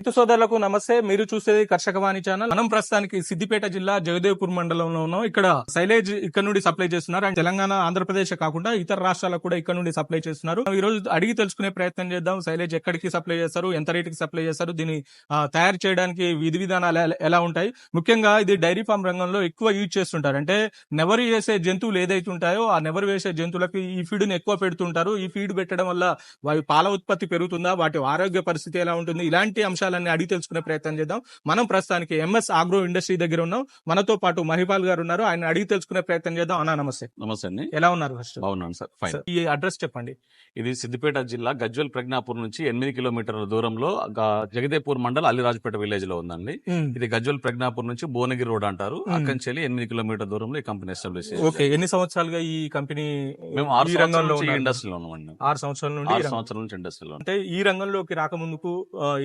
రైతు సోదరులకు నమస్తే. మీరు చూసేది కర్షకవాణి ఛానల్. మనం ప్రస్తుతానికి సిద్దిపేట జిల్లా జగదేవ్పూర్ మండలంలో ఉన్నాం. ఇక్కడ సైలేజ్ ఇక్కడ నుండి సప్లై చేస్తున్నారు. అండ్ తెలంగాణ ఆంధ్రప్రదేశ్ కాకుండా ఇతర రాష్ట్రాలకు కూడా ఇక్కడ నుండి సప్లై చేస్తున్నారు. ఈ రోజు అడిగి తెలుసుకునే ప్రయత్నం చేద్దాం. సైలేజ్ ఎక్కడికి సప్లై చేస్తారు? ఎంత రేటుకి సప్లై చేస్తారు? దీన్ని తయారు చేయడానికి విధి విధానాలు ఎలా- ఉంటాయి? ముఖ్యంగా ఇది డైరీ ఫార్మ్ రంగంలో ఎక్కువ యూజ్ చేస్తుంటారు. అంటే నెవరు వేసే జంతువులు ఏదైతే ఉంటాయో ఆ నెవరు వేసే జంతువులకి ఈ ఫీడ్ని ఎక్కువ పెడుతుంటారు. ఈ ఫీడ్ పెట్టడం వల్ల వారి పాల ఉత్పత్తి పెరుగుతుందా? వాటి ఆరోగ్య పరిస్థితి ఎలా ఉంటుంది? ఇలాంటి అంశాలన్నీ అడిగి తెలుసుకునే ప్రయత్నం చేద్దాం. మనం ప్రస్తుతానికి ఎంఎస్ ఆగ్రో ఇండస్ట్రీ దగ్గర ఉన్నాం. మనతో పాటు మహిపాల్ గారు ఉన్నారు. ఆయన అడిగి తెలుసుకునే ప్రయత్నం చేద్దాం. అన్నా నమస్తే. నమస్తే అండి. ఎలా ఉన్నారు ఫస్ట్? బాగున్నాను సార్. ఫైన్ ఈ అడ్రస్ చెప్పండి. ఇది సిద్దిపేట జిల్లా గజ్వల్ ప్రజ్ఞాపూర్ నుంచి ఎనిమిది కిలోమీటర్ల దూరంలో జగదేపూర్ మండల్ అలిరాజపేట విలేజ్లో ఉందండి. ఇది గజ్వల్ ప్రజ్ఞాపూర్ నుంచి భువనగిరి రోడ్ అంటారు. అక్కడి నుంచి ఎనిమిది కిలోమీటర్ దూరంలో ఈ కంపెనీ ఎస్టాబ్లిష్ ఓకే. ఎన్ని సంవత్సరాలుగా ఈ కంపెనీ మేము ఆరు రంగంలో? ఇండస్ట్రీలో ఉన్నామండి ఆరు సంవత్సరాల నుండి ఆరు సంవత్సరాల నుంచి ఇండస్ట్రీలో ఉన్నాం. అంటే ఈ రంగంలోకి రాకముందుకు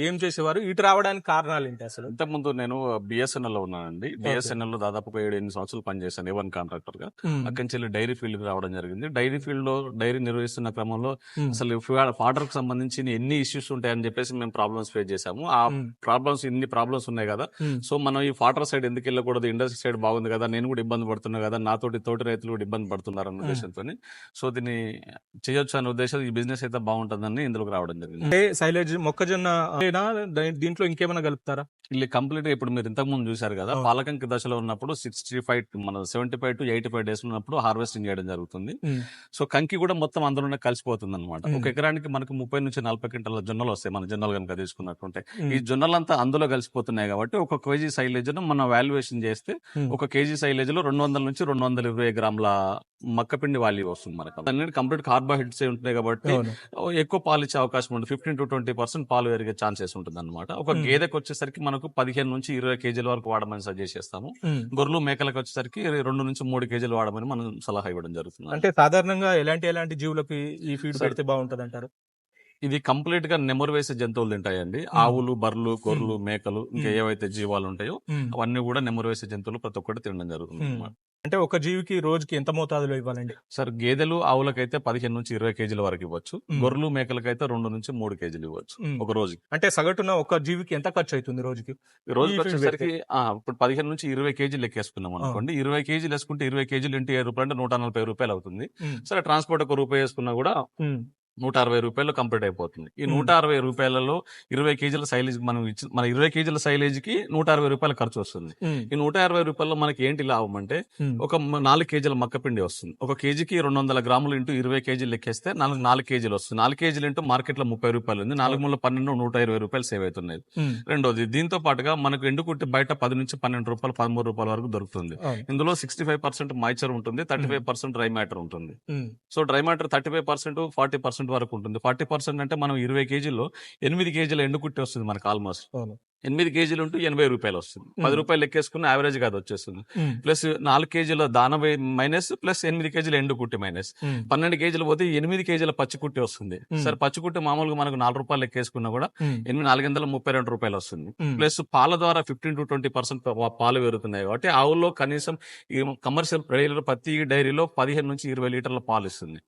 ఏం చేసేవారు? ఇటు రావడానికి కారణాలు ఏంటి అసలు? ఇంతకు ముందు నేను బిఎస్ఎన్ఎల్లో ఉన్నానండి. బిఎస్ఎన్ఎల్లో దాదాపు ఏడు ఎనిమిది సంవత్సరాలు పనిచేశాను ఏ వన్ కాంట్రాక్టర్గా అక్కడి నుంచి డైరీ ఫీల్డ్కి రావడం జరిగింది. డైరీ ఫీల్డ్లో డైరీ నిర్వహిస్తున్న క్రమంలో అసలు ఫాడర్కి సంబంధించి ఎన్ని ఇష్యూస్ ఉంటాయని చెప్పేసి మేము ప్రాబ్లమ్స్ ఫేస్ చేసాము ఆ ప్రాబ్లమ్స్ ఇన్ని ప్రాబ్లమ్స్ ఉన్నాయి కదా. సో మనం ఈ ఫాటర్ సైడ్ ఎందుకు వెళ్ళకూడదు? ఇండస్ట్రీ సైడ్ బాగుంది కదా. నేను కూడా ఇబ్బంది పడుతున్నా కదా. నాతోటి తోటి రైతులు కూడా ఇబ్బంది పడుతున్నారు అన్న. ఉద్దేశంతో సో దీన్ని చేయొచ్చు అనే ఉద్దేశం ఈ బిజినెస్ అయితే బాగుంటుందని ఇందులోకి రావడం జరిగింది. సైలేజ్ మొక్కజొన్న దీంట్లో ఇంకేమైనా కలుపుతారా? ఇల్లు కంప్లీట్ ఇప్పుడు మీరు ఇంతకు ముందు చూసారు కదా పాలకంకి దశలో ఉన్నప్పుడు సిక్స్టీ ఫైవ్ మన seventy five to eighty five days ఉన్నప్పుడు హార్వెస్టింగ్ చేయడం జరుగుతుంది. సో కంకి కూడా మొత్తం అందులోనే కలిసిపోతుంది అనమాట ఒక ఎకరానికి మనకు ముప్పై నుంచి నలభై క్వింటల జొన్నలు వస్తాయి మన జొన్నలు కనుక తీసుకున్నట్టుంటే. ఈ జొన్నలంతా అందులో కలిసిపోతున్నాయి కాబట్టి ఒక కేజీ సైలేజ్ను మనం వాల్యుయేషన్ చేస్తే ఒక కేజీ సైలేజ్లో రెండు వందల నుంచి రెండు వందల ఇరవై గ్రాముల మక్కపిండి వాల్యూ వస్తుంది మనకు. అన్ని కంప్లీట్ కార్బోహైడ్రేట్స్ ఉంటున్నాయి కాబట్టి ఎక్కువ పాలు ఇచ్చే అవకాశం ఉంటుంది. ఫిఫ్టీన్ టు ట్వంటీ పర్సెంట్ పాలు పెరిగే ఛాన్సెస్ ఉంటుంది అనమాట ఒక. గేదెకి వచ్చేసరికి మనకు పదిహేను నుంచి ఇరవై కేజీల వరకు వాడమని సజెస్ట్ చేస్తాము. గొర్రెలు మేకలకు వచ్చేసరికి రెండు నుంచి మూడు కేజీలు వాడమని మనం సలహా ఇవ్వడం జరుగుతుంది అంటే సాధారణంగా ఎలాంటి ఎలాంటి జీవులకి ఈ ఫీడ్. పెడితే బాగుంటది అంటారు ఇది కంప్లీట్గా నెమరు వేసే జంతువులు తింటాయండి ఆవులు బర్రెలు గొర్రెలు మేకలు ఇంకా. ఏవైతే జీవాలు ఉంటాయో. అవన్నీ కూడా నెమరు వేసే జంతువులు ప్రతి ఒక్కటి తినడం జరుగుతుంది. అంటే ఒక జీవికి రోజుకి ఎంత మోతాదులో ఇవ్వాలండి? సార్ గేదెలు ఆవులకైతే పదిహేను నుంచి ఇరవై కేజీల వరకు ఇవ్వచ్చు. గొర్రెలు మేకలకైతే రెండు నుంచి మూడు కేజీలు ఇవ్వచ్చు. ఒక రోజుకి. అంటే సగటున ఒక జీవికి ఎంత ఖర్చు అవుతుంది రోజుకి వచ్చేసరికి ఆ, ఇప్పుడు పదిహేను నుంచి ఇరవై కేజీలు లెక్కేసుకున్నాం అనుకోండి. ఇరవై కేజీలు వేసుకుంటే ఇరవై కేజీలు ఇంటి ఏడు రూపాయలు అంటే నూట నలభై రూపాయలు అవుతుంది. సరే ట్రాన్స్పోర్ట్ ఒక రూపాయి వేసుకున్నా కూడా నూట అరవై రూపాయలు కంప్లీట్ అయిపోతుంది. ఈ. నూట అరవై రూపాయలలో ఇరవై కేజీల సైలేజ్ మనం ఇచ్చి మన ఇరవై కేజీల సైలేజ్కి నూట అరవై రూపాయలు ఖర్చు వస్తుంది. ఈ నూట అరవై రూపాయల్లో మనకి ఏంటి లాభం అంటే ఒక నాలుగు కేజీల మక్కపిండి వస్తుంది. ఒక కేజీకి రెండు వందల గ్రాములు ఇంటూ ఇరవై కేజీలు లెక్కేస్తే నాలుగు నాలుగు కేజీలు వస్తుంది. నాలుగు కేజీలు ఇంటూ మార్కెట్లో ముప్పై రూపాయలు ఉంది. నాలుగు మూల పన్నెండు నూట ఇరవై రూపాయలు సేవ్ అవుతున్నాయి. రెండోది దీంతో పాటుగా మనకు ఎండుకుట్టి బయట పది నుంచి పన్నెండు రూపాయలు పదమూడు రూపాయల వరకు దొరుకుతుంది. ఇందులో సిక్స్టీ ఫైవ్ పర్సెంట్ మాయిచర్ ఉంటుంది thirty five percent dry matter ఉంటుంది. So dry matter thirty five percent forty percent వరకు ఉంటుంది. ఫార్టీ పర్సెంట్ అంటే మనం ఇరవై కేజీల్లో ఎనిమిది కేజీల ఎండుకుట్టి వస్తుంది మనకు ఆల్మోస్ట్. ఎనిమిది కేజీలు ఉంటూ ఎనభై రూపాయలు వస్తుంది. పది. రూపాయలు లెక్కేసుకుని యావరేజ్ అది వచ్చేస్తుంది. ప్లస్ నాలుగు కేజీల దాన మైనస్ ప్లస్ ఎనిమిది కేజీల ఎండు కుట్టి మైనస్. పన్నెండు కేజీలు పోతే ఎనిమిది కేజీల పచ్చి కుట్టి వస్తుంది. సరే పచ్చి కుట్టి మామూలుగా మనకు నాలుగు రూపాయలు లెక్కేసుకున్నా కూడా ఎనిమిది నాలుగు వందల ముప్పై రెండు రూపాయలు వస్తుంది. ప్లస్ పాల ద్వారా ఫిఫ్టీన్ టు ట్వంటీ పర్సెంట్ పాలు పెరుగుతున్నాయి కాబట్టి ఆవుల్లో కనీసం ఈ కమర్షియల్ డైరీలో ప్రతి డైరీలో పదిహేను నుంచి ఇరవై లీటర్ల పాలు ఇస్తుంది.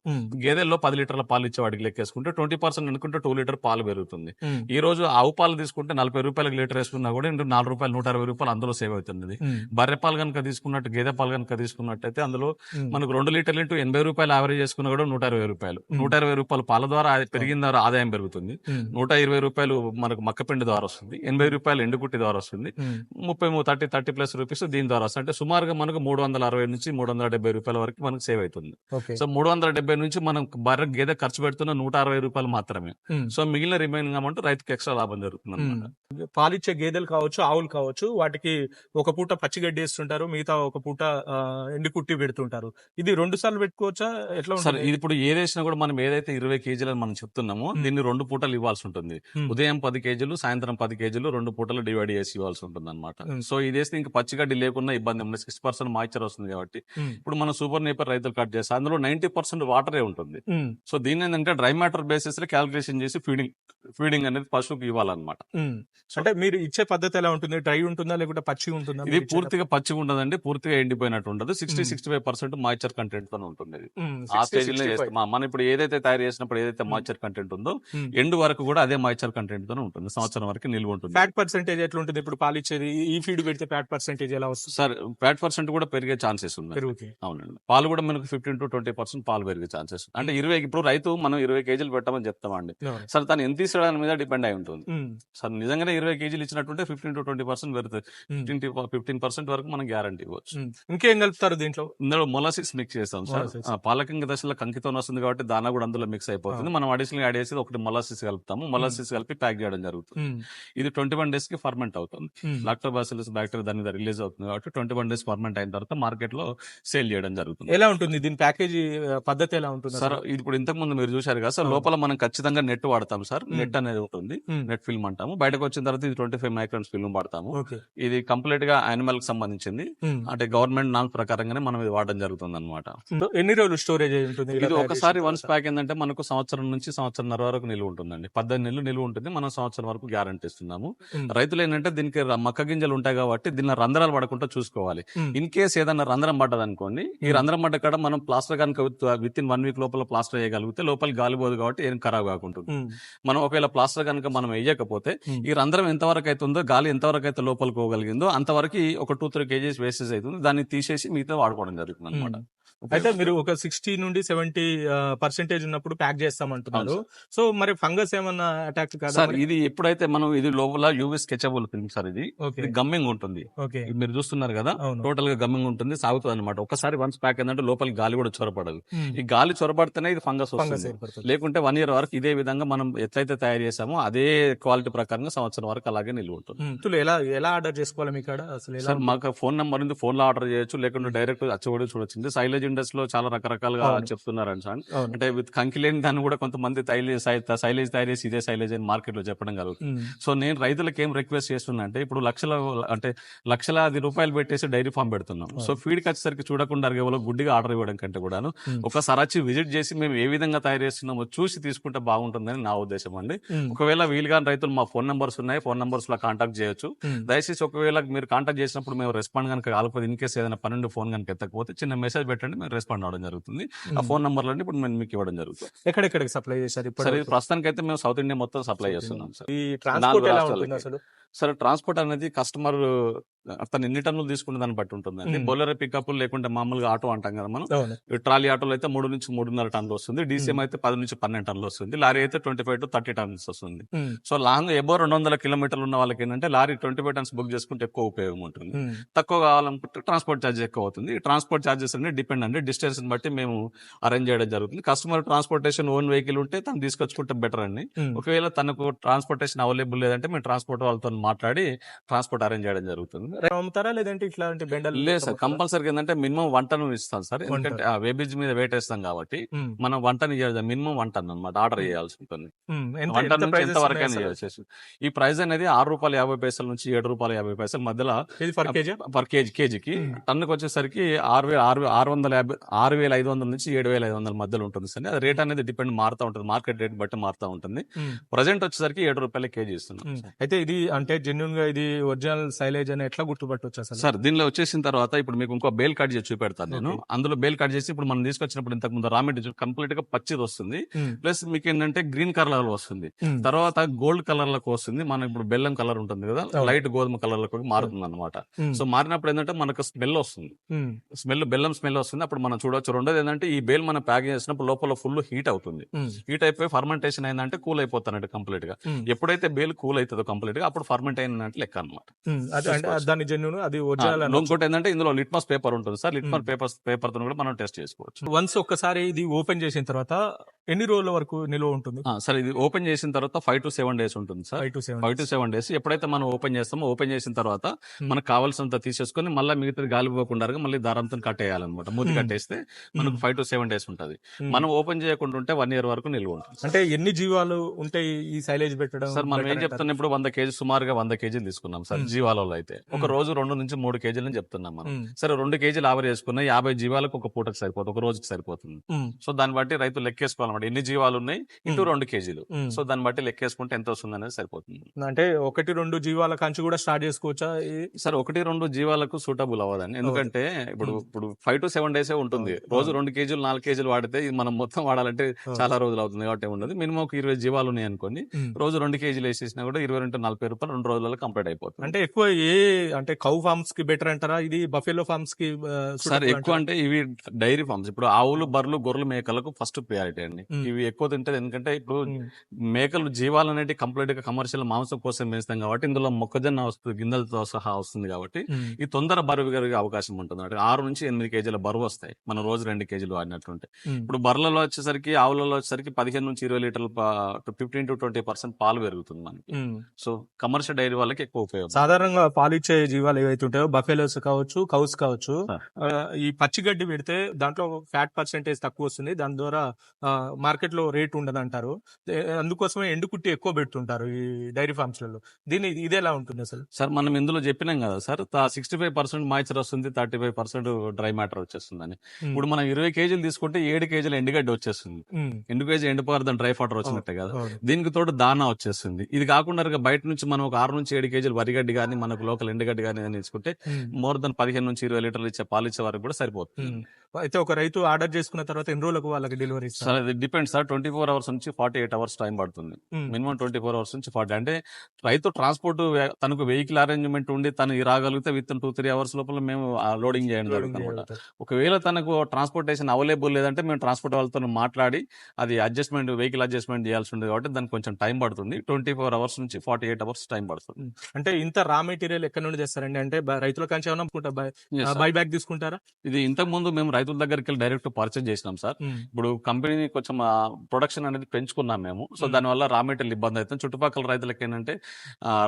గేదెల్లో పది లీటర్ల పాలు ఇచ్చే వాడికి లెక్కేసుకుంటే ట్వంటీ పర్సెంట్ అనుకుంటే టూ లీటర్ పాలు పెరుగుతుంది. ఈ రోజు ఆవు పాలు తీసుకుంటే నలభై రూపాయలకు లీటర్ వేసుకున్నా కూడా నాలుగు రూపాయలు నూట అరవై రూపాయలు అందులో సేవ్ అవుతుంది బర్రె పాలు కనుక తీసుకున్నట్టు గేదె పాలు కనుక తీసుకున్నట్టయితే అందులో మనకు రెండు లీటర్లు ఇంటూ ఎనభై రూపాయలు యావరేజ్ చేసుకున్నా కూడా నూట అరవై రూపాయలు. నూట అరవై రూపాయలు పాల ద్వారా పెరిగిన ద్వారా ఆదాయం పెరుగుతుంది. నూట ఇరవై రూపాయలు మనకు మక్కపిండి ద్వారా వస్తుంది. ఎనభై రూపాయలు ఎండుకుట్టి ద్వారా వస్తుంది. ముప్పై థర్టీ థర్టీ ప్లస్ రూపీస్ దీని ద్వారా వస్తుంది. అంటే సుమారుగా మనకు మూడు వందల అరవై నుంచి మూడు వందల డెబ్బై రూపాయల వరకు మనకు సేవ్ అవుతుంది. సో మూడు వందల డెబ్బై నుంచి మనం బర్రె గేదె ఖర్చు పెడుతున్న నూట అరవై రూపాయలు మాత్రమే. సో మిగిలిన రిమైనింగ్ అమౌంట్ రైతుకి ఎక్స్ట్రా లాభం జరుగుతుంది. అనమాట పాలిచ్చే గేదెలు కావచ్చు ఆవులు కావచ్చు వాటికి ఒక పూట పచ్చిగడ్డి వేస్తుంటారు మిగతా ఒక పూట ఎండు కుట్టి పెడుతుంటారు. ఇది రెండు సార్లు పెట్టుకోవచ్చా? ఎట్లా సరే ఇది ఇప్పుడు ఏదేసినా కూడా మనం ఏదైతే ఇరవై కేజీలని మనం చెప్తున్నామో. దీన్ని రెండు పూటలు ఇవ్వాల్సి ఉంటుంది. ఉదయం పది కేజీలు సాయంత్రం పది కేజీలు రెండు పూటలు డివైడ్ చేసి ఇవ్వాల్సి ఉంటుంది అనమాట. సో ఇదేస్తే ఇంకా పచ్చిగడ్డి లేకుండా ఇబ్బంది ఉంది సిక్స్ పర్సెంట్ మాయిచర్ వస్తుంది కాబట్టి. ఇప్పుడు మనం సూపర్ నేపర్ రైతులు కట్ చేస్తే అందులో నైన్టీ పర్సెంట్ వాటరే ఉంటుంది. సో దీన్ని ఏంటంటే డ్రై మ్యాటర్ బేసిస్లో క్యాలిక్యులేషన్ చేసి ఫీడింగ్ ఫీడింగ్ అనేది పశువుకి ఇవ్వాలన్నమాట. అంటే మీరు ఇచ్చే పద్ధతి ఎలా ఉంటుంది? డ్రై ఉంటుందా? లేకుంటే పచ్చి ఉంటుందా? ఇది పూర్తిగా పచ్చిగా ఉండదండి. పూర్తిగా ఎండిపోయినట్టు ఉండదు. Sixty. Sixty five percent moisture కంటెంట్తో ఉంటుంది ఆ 60, స్టేజ్లో 65. చేస్తాం. మనం ఇప్పుడు ఏదైతే తయారు చేసినప్పుడు ఏదైతే. మాయిచర్ కంటెంట్ ఉందో. ఎండ్ వరకు కూడా అదే మాయిచర్ కంటెంట్ తోనే ఉంటుంది. సంవత్సరం వరకు నిల్వ ఉంటుంది. ఫ్యాట్ పర్సెంటేజ్ ఎట్లా ఉంటుంది ఇప్పుడు పాలు ఇచ్చేది ఈ ఫీడ్ పెడితే ఫ్యాట్ పర్సెంటేజ్ ఎలా వస్తుంది? సార్ ఫ్యాట్ పర్సెంట్ కూడా పెరిగే ఛాన్సెస్ ఉన్నాయి. అవునండి. పాలు కూడా మనకు ఫిఫ్టీన్ టు ట్వంటీ పర్సెంట్ పాలు పెరిగే ఛాన్సెస్ అంటే ఇరవై ఇప్పుడు రైతు మనం ఇరవై కేజీలు పెట్టమని చెప్తామండి. సార్ తను ఎంత తీసుకోవడానికి మీద డిపెండ్ అయి ఉంటుంది. సార్ నిజంగానే ఇరవై కేజీలు ఇచ్చినట్టుంటే ఫిఫ్టీన్ టు ట్వంటీ పర్సెంట్ పెరుగుతుంది. ఫిఫ్టీన్ ఫిఫ్టీన్ పర్సెంట్ వరకు మనం గ్యారంటీ ఇవ్వచ్చు. మ్మ్. ఇంకేం కలుపుతారు దీంట్లో? ఇందులో మొలాసిస్ మిక్స్ చేస్తాం సార్. పాలకంగ దశలో కంకితో వస్తుంది కాబట్టి దానా కూడా అందులో మిక్స్ అయిపోతుంది. మనం అడిషనల్ యాడ్ చేసి ఒకటి మొలాసిస్ కలుపుతాము. మొలాసిస్ కలిపి ప్యాక్ చేయడం జరుగుతుంది. మ్మ్. ఇది ట్వంటీ వన్ డేస్కి ఫర్మెంట్ అవుతుంది. లాక్టోబాసిలస్ బ్యాక్టీరియా దాని రిలీజ్ అవుతుంది కాబట్టి ట్వంటీ వన్ డేస్ ఫర్మెంట్ అయిన తర్వాత మార్కెట్లో సేల్ చేయడం జరుగుతుంది. ఎలా ఉంటుంది? దీని ప్యాకేజీ పద్ధతి ఎలా ఉంటుంది సార్ ఇది ఇప్పుడు ఇంతకు ముందు మీరు చూశారు కదా సార్. లోపల మనం ఖచ్చితంగా నెట్ వాడతాం సార్. నెట్ అనేది ఉంటుంది. నెట్ ఫిల్మ్ అంటాము. బయటకు వచ్చిన తర్వాత ఇది ట్వంటీ ఫైవ్ మైక్రాన్స్ ఫిల్మ్ వాడతాము ఇది కంప్లీట్గా యానిమల్కి సంబంధించింది. అంటే గవర్నమెంట్ నాన్ ప్రకారంగానే మనం ఇది వాడడం జరుగుతుంది అనమాట ఎన్ని రోజులు స్టోరేజ్ ఉంటుంది ఇది ఒకసారి వన్స్? ప్యాక్ ఏంటంటే మనకు సంవత్సరం నుంచి సంవత్సరంన్నర వరకు నిలువ ఉంటుందండి పద్దెనిమిది నెలలు నిలువ ఉంటుంది మనం సంవత్సరం వరకు గ్యారంటీ ఇస్తున్నాము. రైతులు ఏంటంటే దీనికి మక్క గింజలు ఉంటాయి కాబట్టి దీనిలో రంధ్రాలు పడకుండా చూసుకోవాలి. ఇన్ కేస్ ఏదైనా రంధ్రం పడ్డది అనుకోండి ఈ. రంధ్రం పడ్డ కాడ మనం ప్లాస్టర్ కనుక విత్ ఇన్ వన్ వీక్ లోపల ప్లాస్టర్ చేయగలిగితే లోపల గాలి పోదు కాబట్టి ఏం ఖరాబ్ కాకుంటుంది మ్మ్. మనం ఒకవేళ ప్లాస్టర్ కనుక మనం వేయకపోతే. ఈ రంధ్రం ఎంతవరకు అవుతుందో గాలి ఎంతవరకు అయితే లోపలికి పోగలిగిందో అంతవరకు ఒక టూ త్రీ కేజీస్ వేస్టేజ్ అవుతుంది దాన్ని తీసేసి మిగతా వాడుకోవడం జరుగుతుంది అనమాట అయితే మీరు ఒక సిక్స్టీ నుండి సెవెంటీ పర్సెంటేజ్ ఉన్నప్పుడు ప్యాక్ చేస్తామంటున్నారు. సో మరి ఫంగస్ ఏమన్నా అటాక్ కాదా సార్? ఇది ఎప్పుడైతే మనం ఇది లోపల యూవీ స్కెచబుల్ ఫిల్మ్ సార్ ఇది ఇది గమ్మింగ్ ఉంటుంది. మీరు చూస్తున్నారు కదా టోటల్గా గమ్మింగ్ ఉంటుంది సాగుతుంది అనమాట ఒకసారి వన్స్ ప్యాక్ ఏంటంటే లోపల గాలి కూడా చొరపడదు. ఈ గాలి చొరబడితేనే ఇది ఫంగస్ వస్తుంది. లేకుంటే వన్ ఇయర్ వరకు ఇదే విధంగా మనం ఎట్లయితే తయారు చేసామో అదే క్వాలిటీ ప్రకారంగా సంవత్సరం వరకు అలాగే నిల్వ ఉంటుంది ఎలా ఎలా ఆర్డర్ చేసుకోవాలి మీ కాడ అసలు ఎలా సార్ మాకు ఫోన్ నెంబర్ ఉంది ఫోన్లో ఆర్డర్ చేయొచ్చు లేకుంటే డైరెక్ట్ అచ్చబడి చూడొచ్చు. సైలేజ్ ఇండస్ట్రీలో చాలా రకరకాలుగా అవును. చెప్తున్నారండి సార్ అంటే విత్ కంకిలేని దాన్ని కూడా కొంతమంది సైలేజ్ తయారు చేసి ఇదే సైలేజ్ అని మార్కెట్లో చెప్పడం కలుగుతుంది. సో నేను రైతులకు ఏం రిక్వెస్ట్ చేస్తున్నా అంటే ఇప్పుడు లక్షల అంటే లక్షలాది రూపాయలు పెట్టేసి డైరీ ఫామ్ పెడుతున్నాం సో ఫీడ్ వచ్చేసరికి చూడకుండా కేవలం గుడ్డిగా ఆర్డర్ ఇవ్వడం కంటే కూడాను. ఒకసారి వచ్చి విజిట్ చేసి మేము ఏ విధంగా తయారు చేస్తున్నామో చూసి తీసుకుంటే బాగుంటుందని నా ఉద్దేశం అండి. ఒకవేళ వీలుగా రైతులు మా ఫోన్ నంబర్స్ ఉన్నాయి ఫోన్ నంబర్స్లో కాంటాక్ట్ చేయొచ్చు. దయచేసి ఒకవేళ మీరు కాంటాక్ట్ చేసినప్పుడు మేము రెస్పాండ్ కనుక కాకపోతే ఇన్ కేసు ఏదైనా పన్నెండు ఫోన్ కనుక ఎత్తకపోతే చిన్న మెసేజ్ పెట్టండి మేము రెస్పాండ్ అవడం జరుగుతుంది. ఆ. ఫోన్ నంబర్లో ఇప్పుడు మేము మీకు ఇవ్వడం జరుగుతుంది. ఎక్కడెక్కడికి సప్లై చేశారు ఇప్పుడు ప్రస్తుతానికి అయితే మేము సౌత్ ఇండియా మొత్తం సప్లై చేస్తున్నాం సార్. ఈ ట్రాన్స్పోర్ట్ ఎలా ఉంటుంది. అసలు సరే ట్రాన్స్పోర్ట్ అనేది కస్టమర్ అతను ఎన్ని టన్నులు తీసుకునే దాన్ని బట్టి ఉంటుందండి. బొలెరో పికప్ లేకుంటే మామూలుగా ఆటో అంటాం కదా మనం. ట్రాలీ ఆటోలో అయితే మూడు నుంచి మూడున్నర టన్నులు వస్తుంది. డీసీఎం. అయితే పది నుంచి పన్నెండు టన్నులు వస్తుంది. లారీ అయితే twenty five to thirty tons వస్తుంది. సో లాంగ్ ఎబో రెండు వందల కిలోమీటర్లు ఉన్న వాళ్ళకి ఏంటంటే lorry twenty five tons book చేసుకుంటే ఎక్కువ ఉపయోగం ఉంటుంది. తక్కువ కావాలనుకుంటే ట్రాన్స్పోర్ట్ ఛార్జెస్ ఎక్కువ అవుతుంది. ఈ ట్రాన్స్పోర్ట్ ఛార్జెస్ అన్ని డిపెండ్ అండి. డిస్టెన్స్ బట్టి మేము అరేంజ్ చేయడం జరుగుతుంది. కస్టమర్ ట్రాన్స్పోర్టేషన్ ఓన్ వెహికల్ ఉంటే తను తీసుకొచ్చుకుంటే బెటర్ అండి. ఒకవేళ తనకు ట్రాన్స్పోర్టేషన్ అవైలబుల్ లేదంటే మేము ట్రాన్స్పోర్ట్ వాళ్ళతో మాట్లాడి ట్రాన్స్పోర్ట్ అరేంజ్ చేయడం జరుగుతుంది. అమ్ముతారా? లేదంటే ఇట్లాంటి బెండల్ లేదు సార్. కంపల్సరీ ఏంటంటే మినిమం వన్ టన్ ఇస్తాం సార్. ఎందుకంటే వేబీజ్ మీద వెయిట్ వేస్తాం కాబట్టి. మనం వన్ టన్ ఇవ్వాలి మినిమం వన్ టన్ అనమాట ఆర్డర్ చేయాల్సి ఉంటుంది. వన్ టన్ నుంచి ఎంత వరకు ఈ ప్రైస్ అనేది ఆరు రూపాయల యాభై పైసల నుంచి ఏడు రూపాయల యాభై పైసల మధ్యలో పర్ కేజీ? కేజీకి. టన్నుకి వచ్చేసరికి ఆరు వేల ఆరు ఆరు వందల యాభై ఆరు వేల ఐదు వందల నుంచి ఏడు వేల ఐదు వందల మధ్యలో ఉంటుంది సార్. అది రేట్ అనేది డిపెండ్ మారుతూ ఉంటుంది. మార్కెట్ రేట్ బట్టి మారుతూ ఉంటుంది. ప్రజెంట్ వచ్చేసరికి ఏడు రూపాయల కేజీ ఇస్తున్నాం. అయితే ఇది అంటే జెన్యున్గా ఇది ఒరిజినల్ సైలేజ్ అని ఎట్లా గుర్తుపట్టవచ్చు అసలు సార్ దీనిలో వచ్చేసిన తర్వాత ఇప్పుడు మీకు ఇంకో బేల్ కట్ చేసి చూపెడతాను నేను. అందులో బేల్ కట్ చేసి ఇప్పుడు మనం తీసుకొచ్చినప్పుడు ఇంతకు ముందు రా మెటీరియల్ కంప్లీట్గా పచ్చిది వస్తుంది. ప్లస్ మీకు ఏంటంటే గ్రీన్ కలర్లో వస్తుంది. తర్వాత గోల్డ్ కలర్లకు వస్తుంది మనం ఇప్పుడు బెల్లం కలర్ ఉంటుంది కదా. లైట్ గోధుమ కలర్లకు మారుతుంది అనమాట. సో మారినప్పుడు ఏంటంటే మనకు స్మెల్ వస్తుంది. స్మెల్ బెల్లం స్మెల్ వస్తుంది అప్పుడు మనం చూడొచ్చు రెండోది ఏంటంటే ఈ బేల్ మనం ప్యాక్ చేసినప్పుడు లోపల ఫుల్ హీట్ అవుతుంది. హీట్ అయిపోయి ఫర్మెంటేషన్ అయిందంటే కూల్ అయిపోతానంటే కంప్లీట్గా. ఎప్పుడైతే బేల్ కూల్ అవుతుందో కంప్లీట్గా అప్పుడు ఫర్మెంట్ అయిందంటే లెక్క అనమాట. దాని జెన్యున్ అది ఇంకోటి ఏంటంటే ఇందులో లిట్మస్ పేపర్ ఉంటుంది సార్ లిట్మస్. పేపర్ పేపర్తో కూడా మనం టెస్ట్ చేసుకోవచ్చు వన్స్ ఒక్కసారి ఇది ఓపెన్ చేసిన తర్వాత ఎన్ని రోజుల వరకు నిల్వ ఉంటుంది? సార్ ఇది ఓపెన్ చేసిన తర్వాత ఫైవ్ టు సెవెన్ డేస్ ఉంటుంది sir. Five to seven five to seven days. ఎప్పుడైతే మనం ఓపెన్ చేస్తామో ఓపెన్ చేసిన తర్వాత. మనకు కావాల్సినంత తీసేసుకొని మళ్ళీ మిగతాది గాలి పోకుండా మళ్ళీ దారంతో కట్టేయాలన్నమాట. మూతి. కట్టేస్తే మనకు ఫైవ్ టు సెవెన్ డేస్ ఉంటుంది. మనం ఓపెన్ చేయకుండా ఉంటే వన్ ఇయర్ వరకు నిల్వ ఉంటుంది అంటే ఎన్ని జీవాలు ఉంటాయి ఈ సైలేజ్ పెట్టడం సార్ మనం ఏం చెప్తున్నాం ఇప్పుడు వంద కేజీ సుమారుగా వంద కేజీలు తీసుకున్నాం సార్. జీవాలలో అయితే. ఒక. రోజు రెండు నుంచి మూడు కేజీలు చెప్తున్నాం మనం. సరే రెండు కేజీలు ఆవరేజ్ చేసుకున్నా యాభై జీవాలకు ఒక పూటకు సరిపోతుంది ఒక రోజుకి సరిపోతుంది. సో దాన్ని బట్టి రైతు లెక్కేసుకోవాలన్నమాట. అనమాట ఎన్ని జీవాలు ఉన్నాయి ఇంటూ. రెండు కేజీలు. సో దాన్ని బట్టి లెక్కేసుకుంటే ఎంత వస్తుంది అనేది సరిపోతుంది అంటే ఒకటి రెండు జీవాల కంచి కూడా స్టార్ట్ చేసుకోవచ్చా సార్ ఒకటి రెండు జీవాలకు సూటబుల్ అవ్వదండి ఎందుకంటే ఇప్పుడు. ఇప్పుడు ఫైవ్ టు సెవెన్ డేసే ఉంటుంది. రోజు. రెండు కేజీలు నాలుగు కేజీలు వాడితే ఇది మనం మొత్తం వాడాలంటే. చాలా రోజులు అవుతుంది కాబట్టి ఉండదు మినిమం ఒక ఇరవై జీవాలు ఉన్నాయి అనుకోండి. రోజు రెండు కేజీలు వేసేసినా కూడా ఇరవై రెండు నలభై రూపాయలు రెండు రోజులలో కంప్లీట్ అయిపోతుంది అంటే ఎక్కువ ఏ అంటే కౌ ఫార్మ్స్కి బెటర్ అంటారా ఇది బఫెలో ఫార్మ్స్కి సార్ ఎక్కువ? అంటే ఇవి డైరీ ఫార్మ్స్ ఇప్పుడు ఆవులు బర్రెలు గొర్రెలు మేకలకు ఫస్ట్ ప్రియారిటీ అండి. ఇవి ఎక్కువ తింటది ఎందుకంటే ఇప్పుడు. మేకలు జీవాలు అనేవి కంప్లీట్గా కమర్షియల్ మాంసం కోసం పెంచుతాం కాబట్టి ఇందులో మొక్కజొన్న వస్తుంది గింజలతో సహా వస్తుంది కాబట్టి. ఈ తొందర బరువు కలిగే అవకాశం ఉంటుంది. అంటే ఆరు నుంచి ఎనిమిది కేజీల బరువు వస్తాయి. మనం రోజు రెండు కేజీలు వాడినట్లుంటే ఉమ్. ఇప్పుడు బర్రెలలో వచ్చేసరికి ఆవులలో వచ్చేసరికి పదిహేను నుంచి ఇరవై లీటర్ల ఫిఫ్టీన్ టు ట్వంటీ పర్సెంట్ పాలు పెరుగుతుంది మనకి. సో కమర్షియల్ డైరీ వాళ్ళకి ఎక్కువ ఉపయోగం. సాధారణంగా పాలిచ్చే జీవాలు ఏవైతే ఉంటాయో బఫెలోస్ కావచ్చు కౌస్ కావచ్చు ఈ పచ్చి గడ్డి పెడితే దాంట్లో ఫ్యాట్ పర్సెంటేజ్ తక్కువ వస్తుంది. దాని ద్వారా మార్కెట్లో రేట్ ఉండదు అంటారు అందుకోసమే ఎండుకుట్టి ఎక్కువ పెడుతుంటారు ఈ డైరీ ఫార్మ్స్లలో దీని ఇది ఎలా ఉంటుంది అసలు సార్ మనం ఇందులో చెప్పినాం కదా sir sixty five percent moisture వస్తుంది thirty five percent dry matter వచ్చేస్తుందని. ఇప్పుడు మనం ఇరవై కేజీలు తీసుకుంటే ఏడు కేజీల ఎండుగడ్డి వచ్చేస్తుంది. ఎండు కేజీ ఎండిపోరదని డ్రై వాటర్ వచ్చినట్టే కదా. దీనికి తోడు దానా వచ్చేస్తుంది ఇది కాకుండా బయట నుంచి మనం ఒక ఆరు నుంచి ఏడు కేజీలు వరిగడ్డి కానీ మనకు లోకల్ ఎండుగడ్డి కానీ అని తీసుకుంటే. మోర్ దెన్ పదిహేను నుంచి ఇరవై లీటర్లు ఇచ్చే పాలు ఇచ్చే వరకు కూడా సరిపోతుంది. అయితే ఒక రైతు ఆర్డర్ చేసుకున్న తర్వాత ఎన్ని రోజులకు వాళ్ళకి delivery sir depend sir twenty four hours నుంచి ఫార్టీ ఎయిట్ అవర్స్ టైం పడుతుంది. మినిమం ట్వంటీ ఫోర్ అవర్స్ నుంచి ఫార్టీ అంటే రైతు ట్రాన్స్పోర్ట్ తనకు వెహికల్ అరేంజ్మెంట్ ఉండి తను రాగలిగితే విత్ టూ త్రీ అవర్స్ లోపల మేము లోడింగ్ చేయడం జరుగుతుంది అనమాట. ఒకవేళ తనకు ట్రాన్స్పోర్టేషన్ అవైలబుల్ లేదంటే మేము ట్రాన్స్పోర్ట్ వాళ్ళతో మాట్లాడి అది అడ్జస్ట్మెంట్ వెహికల్ అడ్జస్ట్మెంట్ చేయాల్సి ఉంటుంది కాబట్టి దానికి కొంచెం టైం పడుతుంది. ట్వంటీ ఫోర్ అవర్స్ నుంచి ఫార్టీ ఎయిట్ అవర్స్ టైం పడుతుంది. అంటే ఇంత రా మెటీరియల్ ఎక్కడ నుండి తెస్తారండి? అంటే రైతుల కంచి. బై బ్యాక్ తీసుకుంటారా? ఇది ఇంతకు ముందు మేము రైతుల దగ్గరికి వెళ్ళి డైరెక్ట్ పర్చేజ్ చేసినాం సార్. ఇప్పుడు కంపెనీ కొంచెం ప్రొడక్షన్ అనేది పెంచుకున్నాం మేము సో. దానివల్ల రా మెటీరియల్ ఇబ్బంది అవుతుంది చుట్టుపక్కల రైతులకు ఏంటంటే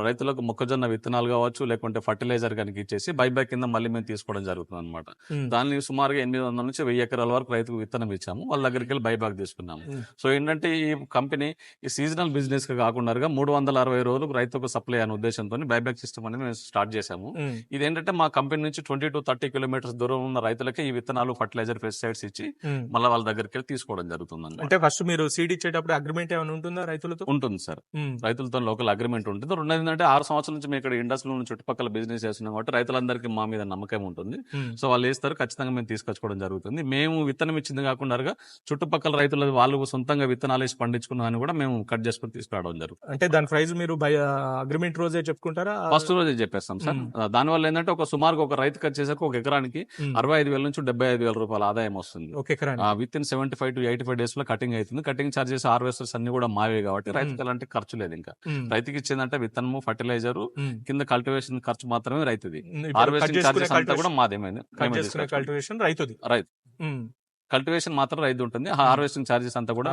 రైతులకు మొక్కజొన్న విత్తనాలు కావచ్చు లేకుంటే ఫర్టిలైజర్ కనుక ఇచ్చేసి బైబ్యాక్ కింద మళ్ళీ మేము తీసుకోవడం జరుగుతుంది అనమాట. దాన్ని సుమారుగా ఎనిమిది వందల నుంచి వెయ్యి ఎకరాల వరకు రైతుకు విత్తనం ఇచ్చాము వాళ్ళ దగ్గరికి వెళ్ళి బైబ్యాక్ తీసుకున్నాము. సో ఏంటంటే ఈ కంపెనీ ఈ సీజనల్ బిజినెస్గా కాకుండా మూడు వందల అరవై రోజులు రైతుకు సప్లై అనే ఉద్దేశంతో బైబ్యాక్ సిస్టమ్ అనేది మేము స్టార్ట్ చేశాము. ఇదేంటంటే మా కంపెనీ నుంచి ట్వంటీ టు థర్టీ కిలోమీటర్స్ దూరం ఉన్న రైతులకే ఈ విత్తనాలు ఫర్టిలైజర్ పెస్టిసైడ్స్ ఇచ్చి. మళ్ళీ వాళ్ళ దగ్గరికి వెళ్ళి తీసుకోవడం జరుగుతుంది అన్నమాట. అంటే ఫస్ట్ మీరు సీడ్ ఇచ్చేటప్పుడు అగ్రిమెంట్ ఏమైనా ఉంటుందా రైతులతో? ఉంటుంది సార్. రైతులతో లోకల్ అగ్రిమెంట్ ఉంటుంది. రెండోది ఏంటంటే ఆరు సంవత్సరాల నుంచి మేము ఇక్కడ ఇండస్ట్రీలో ఉన్న చుట్టుపక్కల బిజినెస్ చేస్తున్నాం కాబట్టి రైతులందరికీ మా మీద నమ్మకం ఉంటుంది. సో వాళ్ళు వేస్తారు. ఖచ్చితంగా మేము తీసుకొచ్చుకోవడం జరుగుతుంది. మేము విత్తనం ఇచ్చింది కాకుండా చుట్టుపక్కల రైతులు వాళ్ళు సొంతంగా విత్తనాలు వేసి పండించుకున్నామని కూడా మేము కట్ చేసుకుని తీసుకురావడం జరుగుతుంది. అంటే దాని ప్రైస్ మీరు అగ్రిమెంట్ రోజే చెప్పుకుంటారా? ఫస్ట్ రోజే చెప్పేస్తాం సార్. దాని వల్ల ఏంటంటే ఒక సుమారుగా ఒక రైతుకి వచ్చేసరికి ఒక ఎకరానికి. అరవై ఐదు వేల నుంచి డెబ్బై ఐదు వేల రూపాయల ఆదాయం వస్తుంది. Within seventy five to eighty five days లో కటింగ్ అవుతుంది. కటింగ్ చార్జెస్ హార్వెస్టర్స్ అన్ని కూడా మావే కాబట్టి రైతుకి ఎలాంటి ఖర్చు లేదు ఇంకా. రైతుకి ఇచ్చిందంటే విత్తనము ఫర్టిలైజర్. కింద కల్టివేషన్ ఖర్చు మాత్రమే రైతుది. హార్వెస్టింగ్ చార్జెస్ అంతా కూడా మాదేమైంది కల్టివేషన్ రైతుది. రైతు. కల్టివేషన్ మాత్రం రైతు ఉంటుంది హార్వెస్టింగ్ చార్జెస్ అంతా కూడా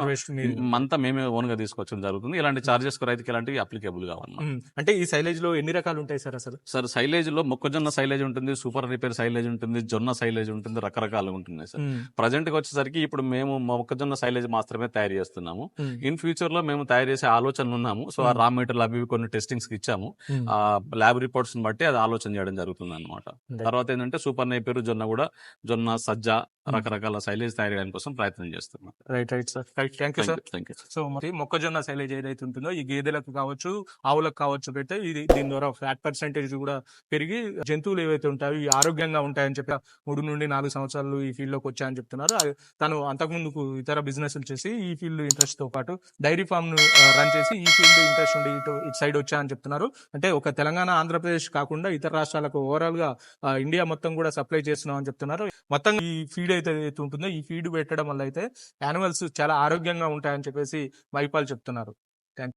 అంతా మేమే ఓన్గా తీసుకొచ్చడం జరుగుతుంది. ఇలాంటి చార్జెస్ రైతుకి ఎలాంటివి అప్లికేబుల్ ఉమ్. అంటే ఈ సైలేజ్లో ఎన్ని రకాలు ఉంటాయి సార్ అసలు? సార్ సైలేజ్లో మొక్కజొన్న సైలేజ్ ఉంటుంది సూపర్ రిపేర్ సైలేజ్ ఉంటుంది జొన్న సైలేజ్ ఉంటుంది రకరకాలు ఉంటున్నాయి సార్. ప్రజెంట్కి వచ్చేసరికి ఇప్పుడు మేము మొక్కజొన్న సైలేజ్ మాత్రమే తయారు చేస్తున్నాము. ఇన్ ఫ్యూచర్లో మేము తయారు చేసే ఆలోచనలు ఉన్నాము. సో ఆ. రా మెటీరియల్ అవి కొన్ని టెస్టింగ్స్కి ఇచ్చాము ల్యాబ్ రిపోర్ట్స్ బట్టి అది ఆలోచన చేయడం జరుగుతుంది అనమాట. తర్వాత ఏంటంటే సూపర్ నేపేరు జొన్న కూడా జొన్న సజ్జ. రకరకాల సైలేజ్ తయారు చేయడం కోసం ప్రయత్నం చేస్తున్నాం. Right right sir. Right thank you sir. Thank you so మరి మొక్కజొన్న సైలేజ్ ఏదైతే ఉంటుందో ఈ గేదెలకు కావచ్చు ఆవులకు కావచ్చు పెడితే ఇది దీని ద్వారా ఫ్యాట్ పర్సెంటేజ్ కూడా పెరిగి జంతువులు ఏవైతే ఉంటాయో ఇవి ఆరోగ్యంగా ఉంటాయని చెప్పి మూడు నుండి నాలుగు సంవత్సరాలు ఈ ఫీల్డ్లోకి వచ్చాయని చెప్తున్నారు. తను అంతకుముందుకు ఇతర బిజినెస్ చేసి ఈ ఫీల్డ్ ఇంట్రెస్ట్తో పాటు డైరీ ఫామ్ను రన్ చేసి ఈ ఫీల్డ్ ఇంట్రెస్ట్ ఉండి ఇటు ఇటు సైడ్ వచ్చాయని చెప్తున్నారు. అంటే ఒక తెలంగాణ ఆంధ్రప్రదేశ్ కాకుండా ఇతర రాష్ట్రాలకు ఓవరాల్గా ఇండియా మొత్తం కూడా సప్లై చేస్తున్నాం అని చెప్తున్నారు. మొత్తం ఈ ఫీడ్ అయితే ఉంటుందో ఈ ఫీడ్ పెట్టడం వల్ల అయితే యానిమల్స్ చాలా ఆరోగ్యంగా ఉంటాయని చెప్పేసి వైపాల్ చెప్తున్నారు.